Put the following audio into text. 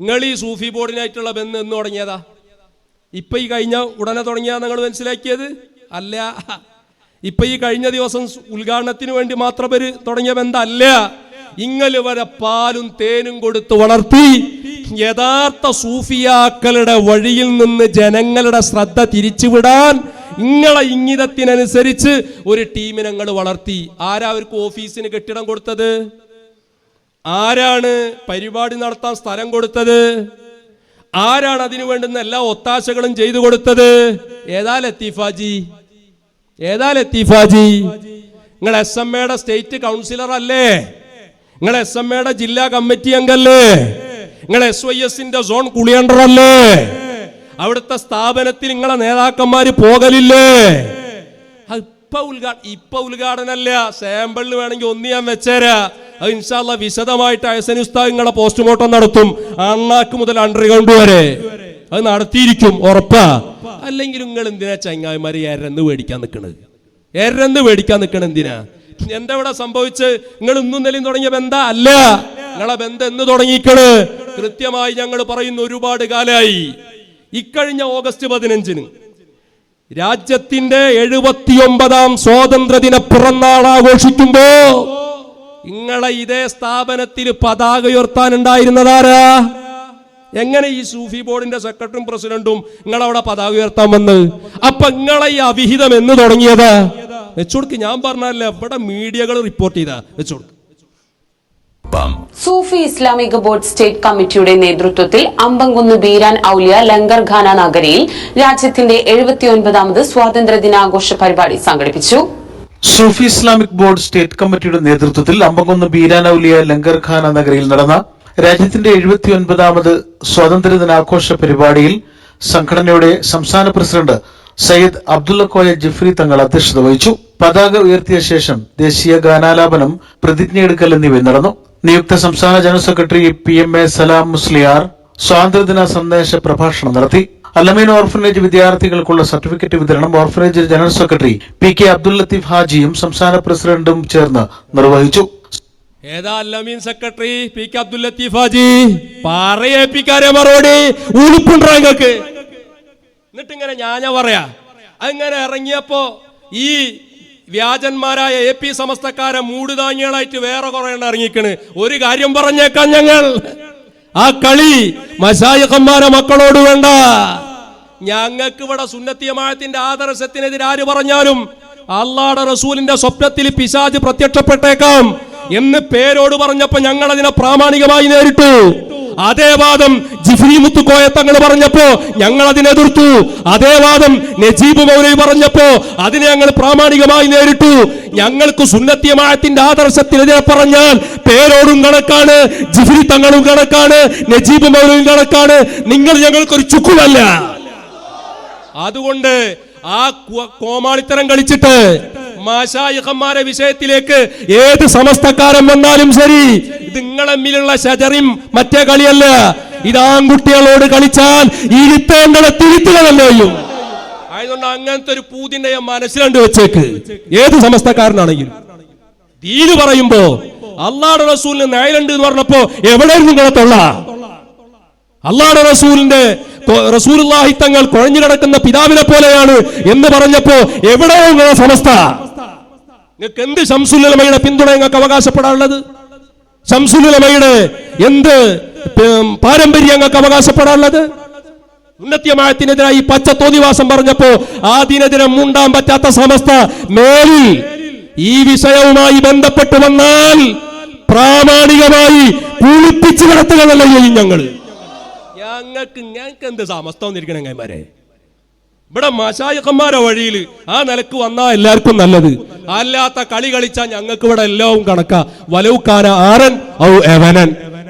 നിങ്ങൾ ഈ സൂഫി ബോർഡിനായിട്ടുള്ള ബന്ധം എന്ന് തുടങ്ങിയതാ. ഇപ്പൊ ഈ കഴിഞ്ഞ ഉടനെ തുടങ്ങിയാ നിങ്ങൾ മനസ്സിലാക്കിയത്? അല്ല. ഇപ്പൊ ഈ കഴിഞ്ഞ ദിവസം ഉദ്ഘാടനത്തിന് വേണ്ടി മാത്രം ഒരു തുടങ്ങിയ ബന്ധമല്ല. ഇങ്ങൾ വരെ പാലും തേനും കൊടുത്ത് വളർത്തി യഥാർത്ഥ സൂഫിയാക്കളുടെ വഴിയിൽ നിന്ന് ജനങ്ങളുടെ ശ്രദ്ധ തിരിച്ചുവിടാൻ ഇങ്ങളെ ഇംഗിതത്തിനനുസരിച്ച് ഒരു ടീമിനങ്ങൾ നിങ്ങൾ വളർത്തി. ആരാ അവർക്ക് ഓഫീസിന് കെട്ടിടം കൊടുത്തത്? ആരാണ് പരിപാടി നടത്താൻ സ്ഥലം കൊടുത്തത്? ആരാണ് അതിനു വേണ്ടുന്ന എല്ലാ ഒത്താശകളും ചെയ്തു കൊടുത്തത്? ഏതാ ലത്തീഫാജി? ഏതാ ലത്തീഫാജി? നിങ്ങൾ എസ് എം എയുടെ സ്റ്റേറ്റ് കൗൺസിലർ അല്ലേ? നിങ്ങൾ എസ് എം എയുടെ ജില്ലാ കമ്മിറ്റി അംഗല്ലേ? നിങ്ങൾ എസ് വൈ എസിന്റെ സോൺ കുളിയണ്ടർ അല്ലേ അവിടുത്തെ സ്ഥാപനത്തിൽ നിങ്ങളെ നേതാക്കന്മാര് പോകലില്ലേ? ഇപ്പൊ ഉദ്ഘാടനം ഇപ്പൊ ഉദ്ഘാടനല്ല സാമ്പിളിന് വേണമെങ്കിൽ ഒന്ന് ഞാൻ വെച്ചേരാ. അത് ഇൻഷാല്ല വിശദമായിട്ട് അയസനി ഉസ്താദ് പോസ്റ്റ്മോർട്ടം നടത്തും. അണ്ണാക്ക് മുതൽ അണ്ടർഗ്രൗണ്ട് വരെ. അത് നടത്തിയിരിക്കും ഉറപ്പാ. അല്ലെങ്കിൽ നിങ്ങൾ എന്തിനാ ചങ്ങായിമാര് എരന്ന് മേടിക്കാൻ നിൽക്കണത് എരന്ന് മേടിക്കാൻ നിൽക്കണത് എന്തിനാ? എന്താ ഇവിടെ സംഭവിച്ച് നിങ്ങൾ ഇന്നും നിലയും തുടങ്ങിയ ബന്ധ? അല്ല. നിങ്ങളെ ബന്ധം എന്ന് തുടങ്ങിക്കണ്. കൃത്യമായി ഞങ്ങൾ പറയുന്ന ഒരുപാട് കാലായി. ഇക്കഴിഞ്ഞ ഓഗസ്റ്റ് പതിനഞ്ചിന്. രാജ്യത്തിന്റെ എഴുപത്തിയൊമ്പതാം സ്വാതന്ത്ര്യദിന പിറന്നാൾ ആഘോഷിക്കുമ്പോ നിങ്ങളെ ഇതേ സ്ഥാപനത്തിൽ പതാക ഉയർത്താൻ ഉണ്ടായിരുന്നതാരാ എങ്ങനെ ഈ സൂഫി ബോർഡിന്റെ സെക്രട്ടറിയും പ്രസിഡന്റും നിങ്ങളവിടെ പതാക ഉയർത്താൻ വന്ന്? അപ്പൊ നിങ്ങളെ ഈ അവിഹിതം എന്ന് തുടങ്ങിയത്? വെച്ചുകൊടുക്ക് ഞാൻ പറഞ്ഞല്ലേ ഇവിടെ മീഡിയകൾ റിപ്പോർട്ട് ചെയ്താ? വെച്ചുകൊടുക്ക് സൂഫി ഇസ്ലാമിക് ബോർഡ് സ്റ്റേറ്റ് കമ്മിറ്റിയുടെ നേതൃത്വത്തിൽ അമ്പങ്കുന്ന് ബീരാൻ ഔലിയ ലങ്കർഖാന നഗരിയിൽ രാജ്യത്തിന്റെ എഴുപത്തിയൊൻപതാമത് സ്വാതന്ത്ര്യ ദിനാഘോഷ പരിപാടി സംഘടിപ്പിച്ചു. സൂഫി ഇസ്ലാമിക് ബോർഡ് സ്റ്റേറ്റ് കമ്മിറ്റിയുടെ നേതൃത്വത്തിൽ അമ്പങ്കുന്ന് ബീരാൻ ഔലിയ ലങ്കർഖാന നഗരിയിൽ നടന്ന രാജ്യത്തിന്റെ എഴുപത്തിയൊൻപതാമത് സ്വാതന്ത്ര്യ ദിനാഘോഷ പരിപാടിയിൽ സംഘടനയുടെ സംസ്ഥാന പ്രസിഡന്റ് സയ്യിദ് അബ്ദുള്ള കോയ ജിഫ്രി തങ്ങൾ അധ്യക്ഷത വഹിച്ചു. പതാക ഉയർത്തിയ ശേഷം ദേശീയ ഗാനാലാപനം പ്രതിജ്ഞയെടുക്കൽ എന്നിവ നടന്നു. നിയുക്ത സംസ്ഥാന general secretary P M A Salam Musliyar സ്വാതന്ത്ര്യദിന സന്ദേശ പ്രഭാഷണം നടത്തി. അലമീൻ ഓർഫനേജ് വിദ്യാർത്ഥികൾക്കുള്ള സർട്ടിഫിക്കറ്റ് വിതരണം orphanage general secretary P K Abdul Latheef ഹാജിയും സംസ്ഥാന പ്രസിഡന്റും ചേർന്ന് നിർവഹിച്ചു. ഏതാ Allameen secretary P K Abdul Latheef Haji? പറയേപ്പിക്കാരെ മറുപടി ഉളുപ്പുണ്ടോ എന്നിട്ടിങ്ങനെ പറയാ. അങ്ങനെ ഇറങ്ങിയപ്പോ ഈ വ്യാജന്മാരായ എ പി സമസ്തക്കാരെ മൂടുതാങ്ങികളായിട്ട് വേറെ കുറെ ഇറങ്ങിക്കണ്. ഒരു കാര്യം പറഞ്ഞേക്കാം ഞങ്ങൾ. ആ കളി മശായക്കന്മാരെ മക്കളോട് വേണ്ട. ഞങ്ങൾക്ക് ഇവിടെ സുന്നത്തിയമായത്തിന്റെ ആദർശത്തിനെതിരെ ആര് പറഞ്ഞാലും അള്ളാടെ റസൂലിന്റെ സ്വപ്നത്തിൽ പിശാജ് പ്രത്യക്ഷപ്പെട്ടേക്കാം എന്ന് പേരോട് പറഞ്ഞപ്പോ ഞങ്ങൾ അതിനെ പ്രാമാണികമായി നേരിട്ടു. അതേ വാദം ജിഫ്രി മുത്തുക്കോയ തങ്ങൾ പറഞ്ഞപ്പോ ഞങ്ങൾ അതിനെതിർത്തു അതേ വാദം നജീബ് മൗലവി പറഞ്ഞപ്പോ അതിനെ ഞങ്ങൾ പ്രാമാണികമായി നേരിട്ടു. ഞങ്ങൾക്ക് സുന്നത്തിയമായത്തിന്റെ ആദർശത്തിനെതിരെ പറഞ്ഞാൽ പേരോടും കണക്കാണ് ജിഫ്രി തങ്ങളും കണക്കാണ് നജീബ് മൗലവിയും കണക്കാണ്. നിങ്ങൾ ഞങ്ങൾക്കൊരു ചുക്കുമല്ല. അതുകൊണ്ട് ആ കോമാളിത്തരം കളിച്ചിട്ട് മാഷായിഹന്മാരെ വിഷയത്തിലേക്ക് ഏത് സമസ്തക്കാരൻ വന്നാലും ശരി നിങ്ങളെമ്മിലുള്ള ശജറിം മറ്റേ കളിയല്ല. ഇതാൺകുട്ടികളോട് കളിച്ചാൽ ഇരുത്തേണ്ടത് തിരുത്തുകളല്ലോ ആയതുകൊണ്ട് അങ്ങനത്തെ ഒരു പൂതിന്റെ ഞാൻ വെച്ചേക്ക്. ഏത് സമസ്തക്കാരനാണെങ്കിലും. ദീന് പറയുമ്പോ അള്ളാഹുടെ റസൂലിന് നേരണ്ട് എന്ന് പറഞ്ഞപ്പോ എവിടെ നിങ്ങളെ തൊള്ള? അള്ളാഹുടെ റസൂലിന്റെ റസൂലുള്ളാഹി തങ്ങൾ കുഴഞ്ഞു കിടക്കുന്ന പിതാവിനെ പോലെയാണ് എന്ന് പറഞ്ഞപ്പോ എവിടെ നിങ്ങളെ സമസ്ത? നിങ്ങൾക്ക് എന്ത് ശംസുലമയുടെ പിന്തുണ നിങ്ങൾക്ക് അവകാശപ്പെടാനുള്ളത്? ശംസുലമയുടെ എന്ത് പാരമ്പര്യം ഞങ്ങൾക്ക് അവകാശപ്പെടാനുള്ളത്? ഉന്നത്യമായത്തിനെതിരായി പച്ച തോന്നിവാസം പറഞ്ഞപ്പോ ആ ദിനദിനം മുണ്ടാൻ പറ്റാത്ത സമസ്ത മേലിൽ ഈ വിഷയവുമായി ബന്ധപ്പെട്ട് വന്നാൽ പ്രാമാണികമായി കുളിപ്പിച്ചു നടത്തുകയല്ല ചെയ്യും ഞങ്ങൾ. ഞങ്ങൾക്ക് ഞങ്ങൾക്ക് എന്ത് സമസ്ത വന്നിരിക്കണം കൈമാരെ ഇവിടെ മശായക്കന്മാരെ വഴിയിൽ ആ നിലയ്ക്ക് വന്നാ എല്ലാവർക്കും നല്ലത്. അല്ലാത്ത കളി കളിച്ചാൽ ഞങ്ങൾക്ക് ഇവിടെ എല്ലാവും കണക്കാ. വലവുക്കാന ആരൻ ഔ എവനൻ.